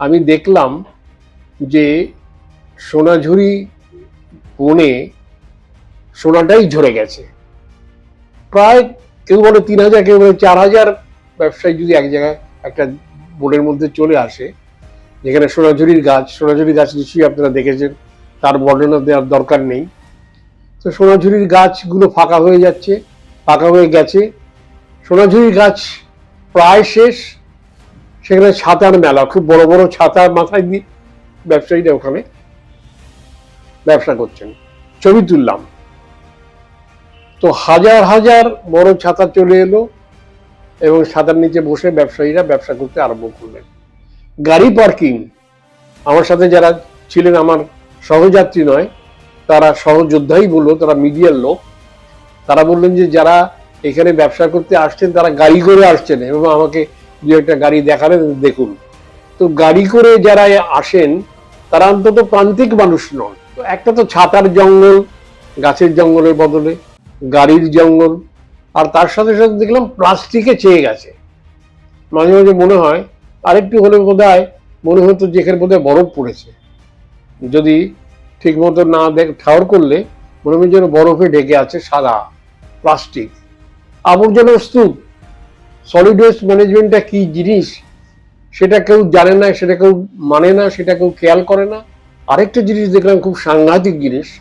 আমি দেখলাম যে সোনাঝুরি বনে সোনাটাই ঝরে গেছে। প্রায় কেউ বলে তিন হাজার, কেউ বলে চার হাজার ব্যবসায়ী যদি এক জায়গায় একটা বনের মধ্যে চলে আসে, যেখানে সোনাঝুরির গাছ সোনাঝুরি গাছ নিশ্চয়ই আপনারা দেখেছেন, তার বর্ণনা দেওয়ার দরকার নেই। তো সোনাঝুরির গাছগুলো ফাঁকা হয়ে যাচ্ছে, ফাঁকা হয়ে গেছে। সোনাঝুরির গাছ প্রায় শেষ সেখানে ছাতার মেলা, খুব বড় বড় ছাতা মাথায় দিয়ে ব্যবসায়ীরা ওখানে ব্যবসা করছেন। ছবি তুললাম। তো হাজার হাজার বড় ছাতা চলে এলো এবং ছাতার নিচে বসে ব্যবসায়ীরা ব্যবসা করতে আরম্ভ করলেন। গাড়ি পার্কিং, আমার সাথে যারা ছিলেন, আমার সহযাত্রী নয়, তারা সহযোদ্ধাই বলল, তারা মিডিয়ার লোক। তারা বললেন যে যারা এখানে ব্যবসা করতে আসছেন, তারা গাড়ি করে আসছেন এবং আমাকে দু একটা গাড়ি দেখালেন দেখুন। তো গাড়ি করে যারা আসেন, তারা অন্তত প্রান্তিক মানুষ নন। তো একটা তো ছাতার জঙ্গল, গাছের জঙ্গলের বদলে, গাড়ির জঙ্গল, আর তার সাথে সাথে দেখলাম প্লাস্টিকে চেয়ে গেছে। মাঝে মাঝে মনে হয়, আরেকটু হলে বোধ হয়, মনে হতো যেখানে বোধ হয় বরফ পড়েছে। যদি ঠিক মতো না দেখ, ঠাওর করলে, মনে হয় যেন বরফে ঢেকে আছে সাদা প্লাস্টিক। আবর্জনা স্তূপ সলিড ওয়েস্ট ম্যানেজমেন্টটা কি জিনিস? সেটা কেউ জানে না, সেটা কেউ মানে না, সেটা কেউ খেয়াল করে না। আরেকটা জিনিস দেখলাম, খুব সাংঘাতিক জিনিস।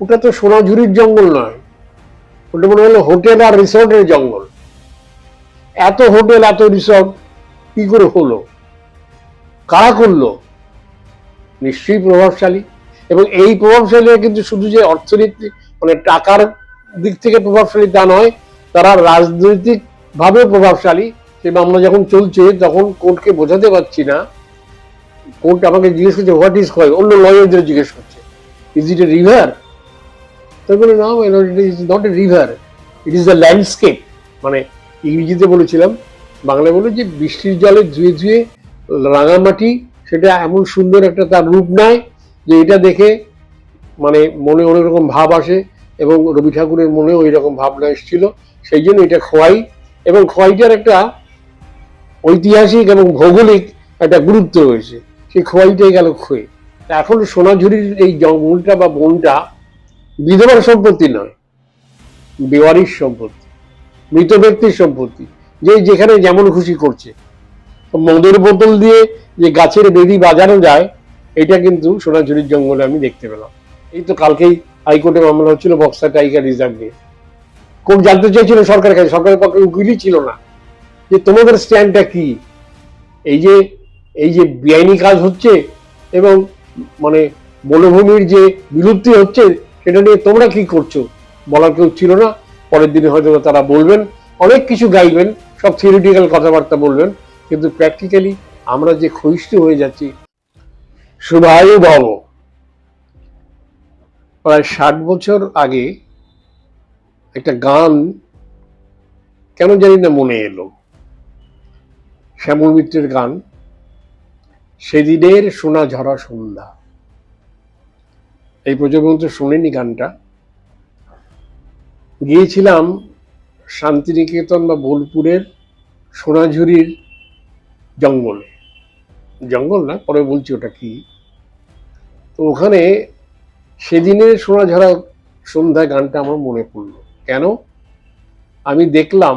ওটা তো সোনাঝুরির জঙ্গল নয়। ওটা মনে হলো হোটেল আর রিসোর্টের জঙ্গল। এত হোটেল, এত রিসোর্ট, কি করে হলো? কারা করল? নিশ্চয়ই প্রভাবশালী। এবং এই প্রভাবশালীরা কিন্তু শুধু যে অর্থনীতি মানে টাকার দিক থেকে প্রভাবশালী তা নয় তারা রাজনৈতিক ভাবে প্রভাবশালী। সে মামলা যখন চলছে, তখন কোর্টকে বোঝাতে পারছি না। কোর্ট আমাকে জিজ্ঞেস করছে হোয়াট ইজ কয় অন্য লয়ারদের জিজ্ঞেস করছে ইজ ইট এ রিভার বলে না it is not a river it is the landscape মানে ইংরেজিতে বলেছিলাম, বাংলায় বলে যে বৃষ্টির জলে ধুয়ে ধুয়ে রাঙামাটি, সেটা এমন সুন্দর একটা তার রূপ নেয় যে এটা দেখে মানে মনে অনেক রকম ভাব আসে এবং রবি ঠাকুরের মনে ওই রকম ভাবনা এসেছিল। সেই জন্য এটা খোয়াই এবং খোয়াইটার একটা ঐতিহাসিক এবং ভৌগোলিক একটা গুরুত্ব রয়েছে। সেই খোয়াইটাই গেল তা এখন সোনাঝুরির এই জঙ্গলটা বা বনটা বিধবার সম্পত্তি নয়, বেওয়ারির সম্পত্তি, মৃত ব্যক্তির সম্পত্তি। যে যেখানে যেমন খুশি করছে। মদের বোতল দিয়ে যে গাছের বেদি বাজানো যায়, এটা কিন্তু সোনাঝুরির জঙ্গলে আমি দেখতে পেলাম। এই তো কালকেই হাইকোর্টে মামলা হচ্ছিল বক্সা টাইগার রিজার্ভ নিয়ে। কোর্ট জানতে চাইছিল সরকারের কাছে, সরকারের পক্ষে উকিলই ছিল না। যে তোমাদের স্ট্যান্ডটা কি? এই যে এই যে বেআইনি কাজ হচ্ছে এবং মানে বনভূমির যে বিলুপ্তি হচ্ছে, সেটা নিয়ে তোমরা কি করছ? বলার কেউ ছিল না। পরের দিনে হয়তো তারা বলবেন, অনেক কিছু গাইবেন, সব থিওরিটিক্যাল কথাবার্তা বলবেন, কিন্তু প্র্যাকটিক্যালি আমরা যে ক্ষয়িষ্ঠ হয়ে যাচ্ছি শুভায়ু ভব প্রায় ষাট বছর আগে একটা গান কেন জানি না মনে এলো। শ্যামল মিত্রের গান, সেদিনের সোনা ঝরা সন্ধ্যা। এই পর্যন্ত শোনেনি গানটা। গিয়েছিলাম শান্তিনিকেতন বা বোলপুরের সোনাঝুরির জঙ্গলে। জঙ্গল না, পরে বলছি ওটা কি? তো ওখানে সেদিনের সোনা ঝরা সন্ধ্যায় গানটা আমার মনে পড়ল। কেন? আমি দেখলাম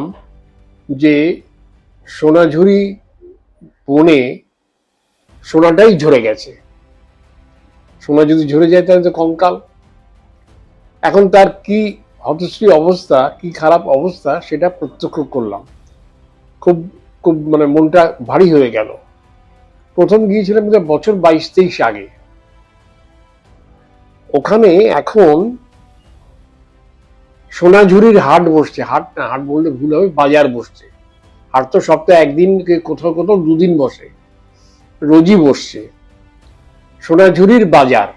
যে সোনাঝুরি বনে সোনাটাই ঝরে গেছে। সোনা যদি ঝরে যায় তাহলে তো কঙ্কাল। এখন তার কি হতশ্রী অবস্থা, কি খারাপ অবস্থা সেটা প্রত্যক্ষ করলাম। খুব খুব মানে মনটা ভারী হয়ে গেল। প্রথম গিয়েছিলাম বছর বাইশ তেইশ আগে। ওখানে এখন সোনাঝুরির হাট বসছে। হাট না, হাট বললে ভুল হবে, বাজার বসছে। হাট তো সপ্তাহে একদিন কোথাও কোথাও দুদিন বসে। রোজই বসছে। সোনাঝুরির বাজার,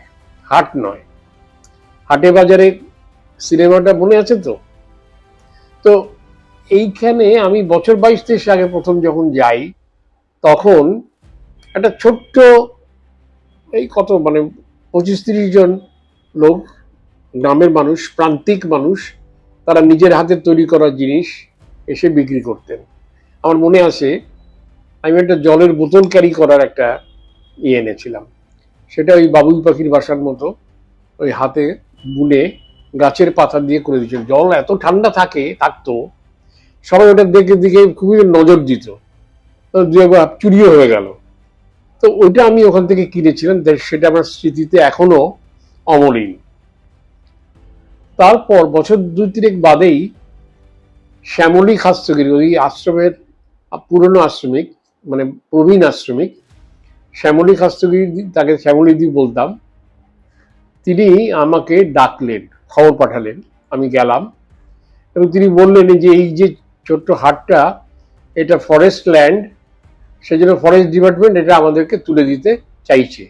হাট নয়। হাটে বাজারে সিনেমাটা মনে আছে তো? তো এইখানে আমি বছর বাইশ তেইশ আগে প্রথম যখন যাই, তখন একটা ছোট্ট এই কত মানে পঁচিশ তিরিশ জন লোক, গ্রামের মানুষ, প্রান্তিক মানুষ তারা নিজের হাতে তৈরি করা জিনিস এসে বিক্রি করতেন। আমার মনে আছে, আমি একটা জলের বোতল ক্যারি করার একটা ইয়ে এনেছিলাম। সেটা ওই বাবুই পাখির বাসার মতো, ওই হাতে বুনে গাছের পাতা দিয়ে করে দিয়েছিল। জল এত ঠান্ডা থাকে, থাকতো, সবাই ওটার দিকে দিকে খুবই নজর দিত। দু একবার চুরিও হয়ে গেল। তো ওইটা আমি ওখান থেকে কিনেছিলাম সেটা আমার স্মৃতিতে এখনও অমলিন। তারপর বছর দুই তিনেক বাদেই শ্যামলী খাস্তগিরি, ওই আশ্রমের পুরনো আশ্রমিক মানে প্রবীণ আশ্রমিক, শ্যামলী খাস্তগিরি তাকে শ্যামলীদি বলতাম। তিনি আমাকে ডাকলেন, খবর পাঠালেন, আমি গেলাম। এবং তিনি বললেন যে এই যে ছোট্ট হাটটা, এটা ফরেস্ট ল্যান্ড সেজন্য ফরেস্ট ডিপার্টমেন্ট এটা আমাদেরকে তুলে দিতে চাইছে।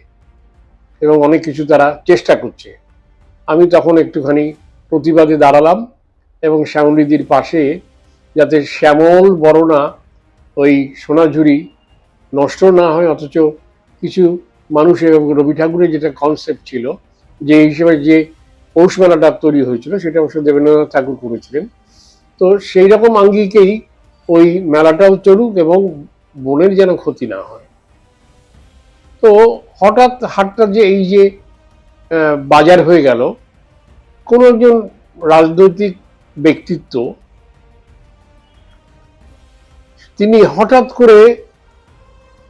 এবং অনেক কিছু তারা চেষ্টা করছে। আমি তখন একটুখানি প্রতিবাদে দাঁড়ালাম এবং শ্যামলিদির পাশে যাতে শ্যামল, বরণা, ওই সোনাঝুরি নষ্ট না হয়, অথচ কিছু মানুষ এবং রবি ঠাকুরের যেটা কনসেপ্ট ছিল, যে হিসেবে যে পৌষ মেলাটা তৈরি হয়েছিল, সেটা অবশ্য দেবেন্দ্রনাথ ঠাকুর করেছিলেন। তো সেই রকম আঙ্গিকেই ওই মেলাটাও চলুক এবং বনের যেন ক্ষতি না হয়। তো হঠাৎ হাটটা যে এই যে বাজার হয়ে গেল কোনো একজন রাজনৈতিক ব্যক্তিত্ব, তিনি হঠাৎ করে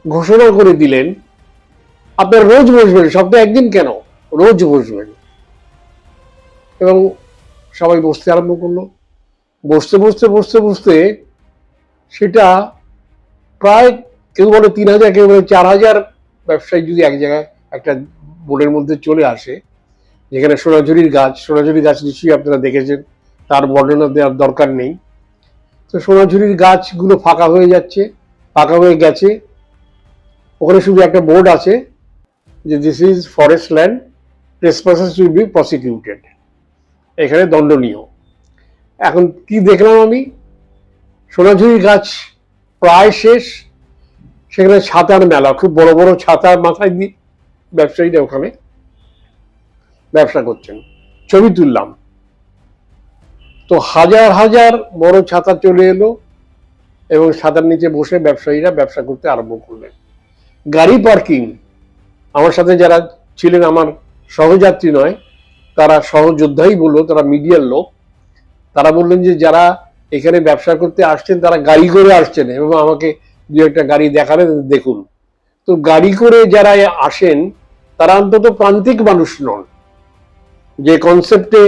ঘোষণা করে দিলেন আপনার রোজ বসবেন, সপ্তাহে একদিন কেন? রোজ বসবেন। এবং সবাই বসতে আরম্ভ করল। বসতে বসতে বসতে বসতে সেটা প্রায় কেউ বলে তিন হাজার, কেউ বলে চার হাজার ব্যবসায়ী যদি এক জায়গায় একটা বোর্ডের মধ্যে চলে আসে যেখানে সোনাঝুরির গাছ, সোনাঝুরি গাছ নিশ্চয়ই আপনারা দেখেছেন। তার বর্ণনা দেওয়ার দরকার নেই। তো সোনাঝুরির গাছগুলো ফাঁকা হয়ে যাচ্ছে, ফাঁকা হয়ে গেছে। ওখানে শুধু একটা বোর্ড আছে যে this is forest land trespassers will be prosecuted এখানে দণ্ডনীয়। এখন কি দেখলাম আমি? সোনাঝুরি গাছ প্রায় শেষ। সেখানে ছাতার মেলা, খুব বড় বড় ছাতা মাথায় দিয়ে ব্যবসায়ীরা ওখানে ব্যবসা করছেন। ছবি তুললাম। তো হাজার হাজার বড় ছাতা চলে এলো এবং ছাতার নিচে বসে ব্যবসায়ীরা ব্যবসা করতে আরম্ভ করলেন। গাড়ি পার্কিং। আমার সাথে যারা ছিলেন, আমার সহযাত্রী নয়, তারা সহযোদ্ধাই বলল, তারা মিডিয়ার লোক। তারা বললেন যে, যারা এখানে ব্যবসা করতে আসছেন, তারা গাড়ি করে আসছেন এবং আমাকে দু একটা গাড়ি দেখালেন, দেখুন। তো গাড়ি করে যারা আসেন, তারা অন্তত প্রান্তিক মানুষ নন। যে কনসেপ্টে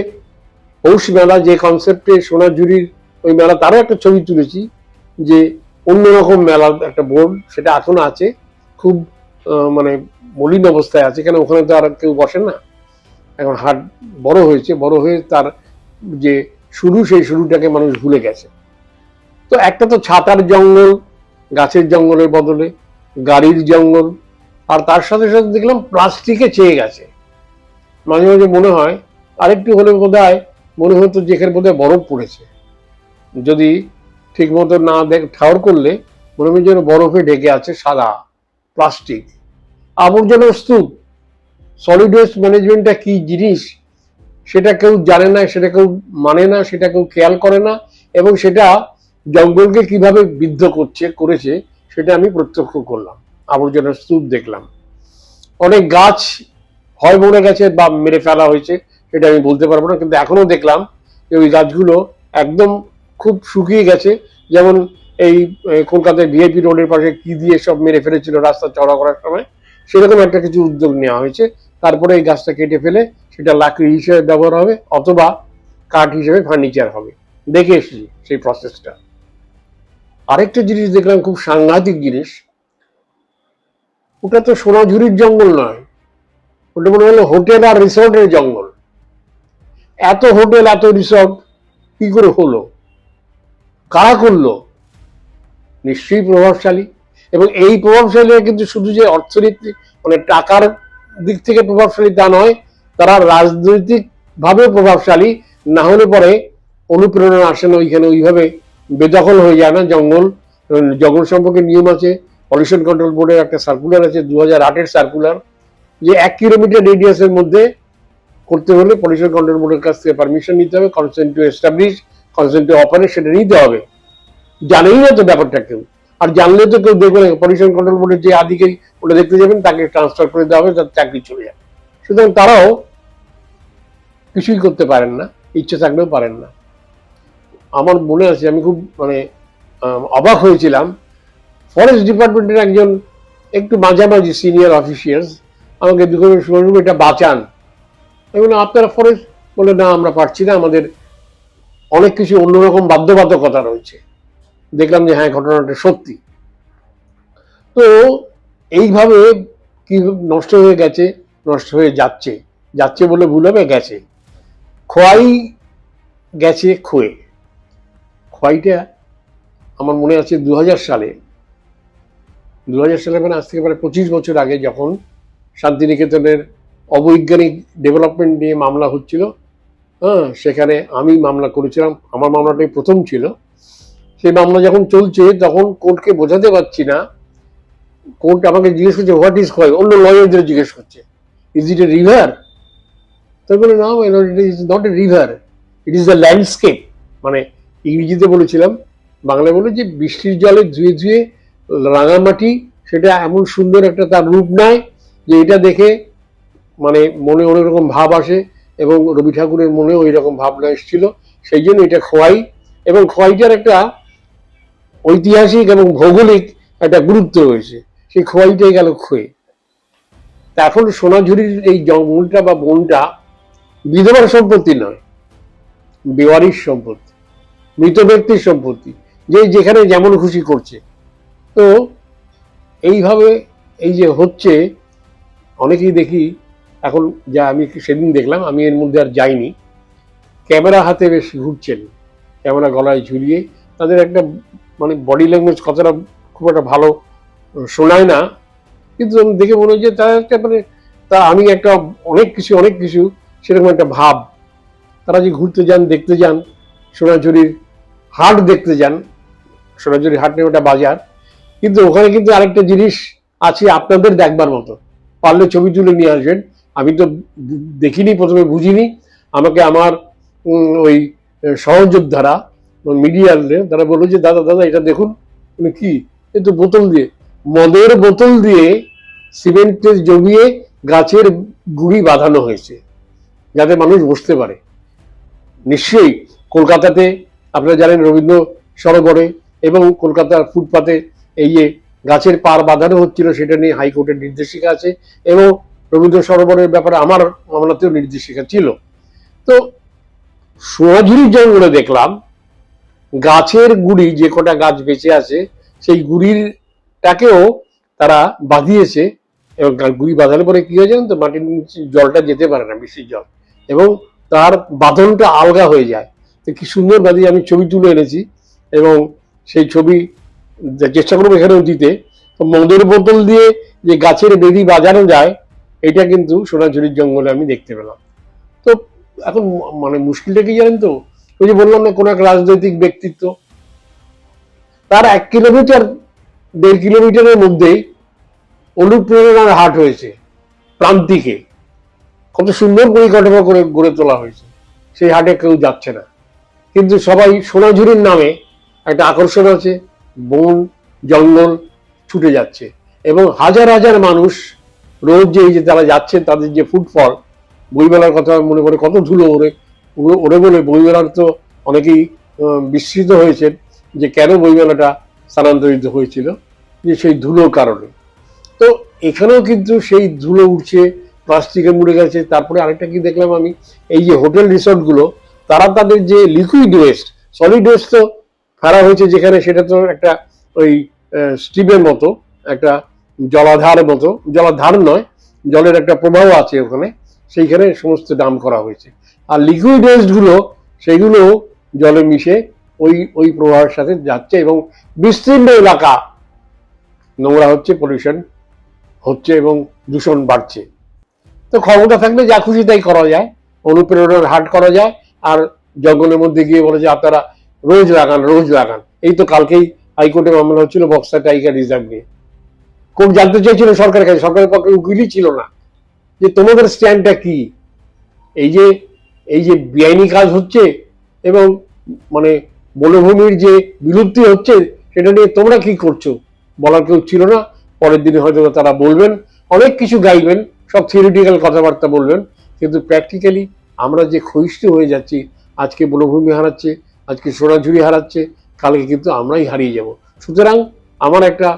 পৌষ মেলা, যে কনসেপ্টে সোনাঝুরির ওই মেলা, তারও একটা ছবি তুলেছি যে অন্যরকম মেলার একটা বোর্ড, সেটা এখনও আছে, খুব মানে মলিন অবস্থায় আছে, কেন ওখানে তো আর কেউ বসে না। এখন হাট বড় হয়েছে, বড় হয়ে তার যে শুরু, সেই শুরুটাকে মানুষ ভুলে গেছে। তো একটা তো ছাতার জঙ্গল, গাছের জঙ্গলের বদলে, গাড়ির জঙ্গল, আর তার সাথে সাথে দেখলাম প্লাস্টিকে চেয়ে গেছে। মাঝে মাঝে মনে হয়, আরেকটু হলে বোধ হয় মনে হতো যেখানে বোধ বরফ পড়েছে। যদি ঠিক মতো না দেখ, ঠাওর করলে মনে হয় যেন বরফে ঢেকে আছে সাদা প্লাস্টিক। আবর্জনার স্তূপ সলিড ওয়েস্ট ম্যানেজমেন্টটা কি জিনিস, সেটা কেউ জানে না, সেটা কেউ মানে না, সেটা কেউ খেয়াল করে না, এবং সেটা জঙ্গলকে কীভাবে বিদ্ধ করছে, করেছে, সেটা আমি প্রত্যক্ষ করলাম আবর্জনার স্তূপ দেখলাম। অনেক গাছ হয় মরে গেছে বা মেরে ফেলা হয়েছে, সেটা আমি বলতে পারব না, কিন্তু এখনও দেখলাম যে ওই গাছগুলো একদম খুব শুকিয়ে গেছে। যেমন এই কলকাতায় ভিআইপি রোডের পাশে কি দিয়ে সব মেরে ফেলেছিল রাস্তা চড়া করার সময়, সেরকম একটা কিছু উদ্যোগ নেওয়া হয়েছে। তারপরে এই গাছটা কেটে ফেলে সেটা লাকড়ি হিসেবে ব্যবহার হবে, অথবা কাঠ হিসেবে ফার্নিচার হবে। দেখে এসেছি সেই প্রসেসটা আরেকটা জিনিস দেখলাম, খুব সাংঘাতিক জিনিস। ওটা তো সোনাঝুরির জঙ্গল নয়। ওটা হলো হোটেল আর রিসোর্টের জঙ্গল। এত হোটেল, এত রিসোর্ট, কি করে হলো? কারা করল? নিশ্চয়ই প্রভাবশালী। এবং এই প্রভাবশালীরা কিন্তু শুধু যে অর্থনীতি মানে টাকার দিক থেকে প্রভাবশালী তা নয়, তারা রাজনৈতিক ভাবে প্রভাবশালী। না হলে পরে অনুপ্রেরণা আসে না, ওইখানে ওইভাবে বেদখল হয়ে যায় না। জঙ্গল জঙ্গল সম্পর্কে নিয়ম আছে। পলিউশন কন্ট্রোল বোর্ডের একটা সার্কুলার আছে, দু হাজার আটের সার্কুলার যে এক কিলোমিটার রেডিয়াসের মধ্যে করতে হলে পলিউশন কন্ট্রোল বোর্ডের কাছ থেকে পারমিশন নিতে হবে consent to establish consent to operate সেটা নিতে হবে। জানেই না তো ব্যাপারটা কেউ। আর জানলে তো কেউ দেখবে না পলিউশন কন্ট্রোল বোর্ডের যে আধিকারিক ওটা দেখতে যাবেন, তাকে ট্রান্সফার করে দেওয়া হবে, তার চাকরি চলে যাবে। সুতরাং তারাও কিছুই করতে পারেন না, ইচ্ছে থাকলেও পারেন না। আমার মনে আছে, আমি খুব মানে অবাক হয়েছিলাম। ফরেস্ট ডিপার্টমেন্টের একজন একটু মাঝামাঝি সিনিয়র অফিসিয়ালস আমাকে শুনলাম এটা বাঁচান। বললাম আপনারা ফরেস্ট বলে, না, আমরা পারছি না, আমাদের অনেক কিছু অন্যরকম বাধ্যবাধকতা রয়েছে। দেখলাম যে হ্যাঁ ঘটনাটা সত্যি। তো এইভাবে কি নষ্ট হয়ে গেছে, নষ্ট হয়ে যাচ্ছে। যাচ্ছে বলে ভুল হবে, গেছে। খোয়াই গেছে খোয়ে। খোয়াইটা আমার মনে আছে দু হাজার সালে। দু হাজার সালে মানে আজ থেকে প্রায় পঁচিশ বছর আগে যখন শান্তিনিকেতনের অবৈজ্ঞানিক ডেভেলপমেন্ট নিয়ে মামলা হচ্ছিল। হ্যাঁ সেখানে আমি মামলা করেছিলাম, আমার মামলাটাই প্রথম ছিল। সেই মামলা যখন চলছে, তখন কোর্টকে বোঝাতে পারছি না, কোর্ট আমাকে জিজ্ঞেস করছে হোয়াট ইজ খোয়াই অন্য লয়ারদের জিজ্ঞেস করছে ইজ ইট এ রিভার তাই বলে না it is not a river it is the landscape মানে ইংরেজিতে বলেছিলাম, বাংলায় বলে যে, বৃষ্টির জলে ধুয়ে ধুয়ে রাঙামাটি, সেটা এমন সুন্দর একটা তার রূপ নেয় যে এটা দেখে মানে মনে অনেক রকম ভাব আসে এবং রবি ঠাকুরের মনেও ওই রকম ভাবনা এসেছিল। সেই জন্য এটা খোয়াই। এবং খোয়াইটার একটা ঐতিহাসিক এবং ভৌগোলিক একটা গুরুত্ব রয়েছে। সেই খোয়াইটাই গেল ক্ষয়ে তা এখন সোনাঝুরির এই জঙ্গলটা বা বনটা বিধবার সম্পত্তি নয়, বেওয়ারির সম্পত্তি, মৃত ব্যক্তির সম্পত্তি, যে যেখানে যেমন খুশি করছে। তো এইভাবে এই যে হচ্ছে অনেকেই দেখি, এখন যা আমি সেদিন দেখলাম, আমি এর মধ্যে আর যাইনি। ক্যামেরা হাতে বেশ ঘুরছেন, ক্যামেরা গলায় ঝুলিয়ে। তাদের একটা মানে বডি ল্যাঙ্গুয়েজ কতটা খুব একটা ভালো শোনায় না। কিন্তু আমি দেখে মনে হয় যে তার একটা মানে তা আমি একটা অনেক কিছু অনেক কিছু সেরকম একটা ভাব। তারা যে ঘুরতে যান, দেখতে যান, সোনাঝুরির হাট দেখতে যান সোনাঝুরি হাট নিয়ে ওটা বাজার। কিন্তু ওখানে কিন্তু আরেকটা জিনিস আছে আপনাদের দেখবার মতো। পারলে ছবি তুলে নিয়ে আসবেন। আমি তো দেখিনি, প্রথমে বুঝিনি। আমাকে আমার ওই সহযোদ্ধারা মিডিয়ালে তারা বলল যে, দাদা দাদা, এটা দেখুন। কি? এ তো বোতল দিয়ে, মদের বোতল দিয়ে সিমেন্টের জমিয়ে গাছের গুড়ি বাঁধানো হয়েছে, যাতে মানুষ বসতে পারে। নিশ্চয়ই কলকাতাতে, আপনারা জানেন রবীন্দ্র সরোবরে এবং কলকাতার ফুটপাতে এই যে গাছের পার বাঁধানো হচ্ছিল, সেটা নিয়ে হাইকোর্টের নির্দেশিকা আছে এবং রবীন্দ্র সরোবরের ব্যাপারে আমার মামলাতেও নির্দেশিকা ছিল। তো সোনাঝুরি জঙ্গলে দেখলাম, গাছের গুড়ি যে কটা গাছ বেঁচে আছে, সেই গুড়িরটাকেও তারা বাঁধিয়েছে এবং গুড়ি বাঁধানোর পরে কি হয়ে জানেন তো, মাটির নিচে জলটা যেতে পারে না বৃষ্টির জল। এবং তার বাঁধনটা আলগা হয়ে যায়। তো কি সুন্দর বাঁধিয়ে আমি ছবি তুলে এনেছি এবং সেই ছবি চেষ্টা করব এখানেও দিতে। মদের বোতল দিয়ে যে গাছের বেদি বাজানো যায়, এটা কিন্তু সোনাঝুরির জঙ্গলে আমি দেখতে পেলাম। তো এখন মানে মুশকিলটা কি জানেন তো? ওই যে বললাম না, কোনো এক রাজনৈতিক ব্যক্তিত্ব, তার এক কিলোমিটার, দেড় কিলোমিটারের মধ্যেই অনুপ্রেরণার হাট হয়েছে প্রান্তিকে। কত সুন্দর পরিকাঠামো করে গড়ে তোলা হয়েছে। সেই হাটে কেউ যাচ্ছে না। কিন্তু সবাই সোনাঝুরির নামে একটা আকর্ষণ আছে। বন, জঙ্গল ছুটে যাচ্ছে। এবং হাজার হাজার মানুষ রোজ যে এই যে তারা যাচ্ছেন, তাদের যে ফুটফল বইমেলার কথা মনে করে কত ধুলো ওরে ওরে- বলে বইমেলার তো অনেকেই বিস্মিত হয়েছেন যে কেন বইমেলাটা স্থানান্তরিত হয়েছিল, যে সেই ধুলোর কারণে। তো এখানেও কিন্তু সেই ধুলো উঠছে প্লাস্টিকে মুড়ে গেছে। তারপরে আরেকটা কি দেখলাম আমি? এই যে হোটেল রিসর্টগুলো, তারা তাদের যে লিকুইড ওয়েস্ট সলিড ওয়েস্ট তো ফেলা হয়েছে যেখানে সেটা তো একটা ওই স্টিমের মতো, একটা জলাধার মতো, জলাধার নয়, জলের একটা প্রবাহ আছে ওখানে, সেইখানে সমস্ত ডাম করা হয়েছে। আর লিকুইড ওয়েস্টগুলো সেগুলো জলে মিশে ওই ওই প্রবাহের সাথে যাচ্ছে এবং বিস্তীর্ণ এলাকা নোংরা হচ্ছে পলিউশন হচ্ছে এবং দূষণ বাড়ছে। তো ক্ষমতা থাকলে যা খুশি তাই করা যায়, অনুপ্রেরণার হাট করা যায়, আর জঙ্গলের মধ্যে গিয়ে বলে যে আপনারা রোজ লাগান রোজ লাগান। এই তো কালকেই হাইকোর্টে মামলা হচ্ছিল বক্সা টাইগার রিজার্ভ নিয়ে। কোর্ট জানতে চাইছিল সরকারের কাছে, সরকারের পক্ষে উকিলই ছিল না। যে তোমাদের স্ট্যান্ডটা কি? এই যে এই যে বেআইনি কাজ হচ্ছে এবং মানে বনভূমির যে বিলুপ্তি হচ্ছে, সেটা নিয়ে তোমরা কি করছ? বলার কেউ ছিল না। পরের দিনে হয়তো তারা বলবেন, অনেক কিছু গাইবেন, সব থিওরিটিক্যাল কথাবার্তা বলবেন। কিন্তু প্র্যাকটিক্যালি আমরা যে ক্ষয়িষ্ণু হয়ে যাচ্ছি, আজকে বনভূমি হারাচ্ছে আজকে সোনাঝুরি হারাচ্ছে, কালকে কিন্তু আমরাই হারিয়ে যাব। সুতরাং আমার একটা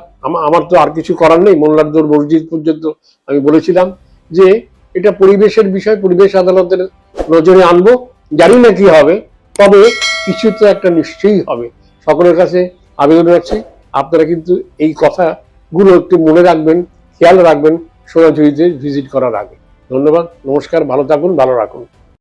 আমার তো আর কিছু করার নেই, মোল্লারদোর মসজিদ পর্যন্ত আমি বলেছিলাম যে এটা পরিবেশের বিষয়, পরিবেশ আদালতের নজরে আনব, জানি না কি হবে, তবে কিছু তো একটা নিশ্চয়ই হবে। সকলের কাছে আবেদন রাখছি, আপনারা কিন্তু এই কথাগুলো একটু মনে রাখবেন, খেয়াল রাখবেন, সোনাঝুরিতে ভিজিট করার আগে। ধন্যবাদ, নমস্কার, ভালো থাকুন, ভালো রাখুন।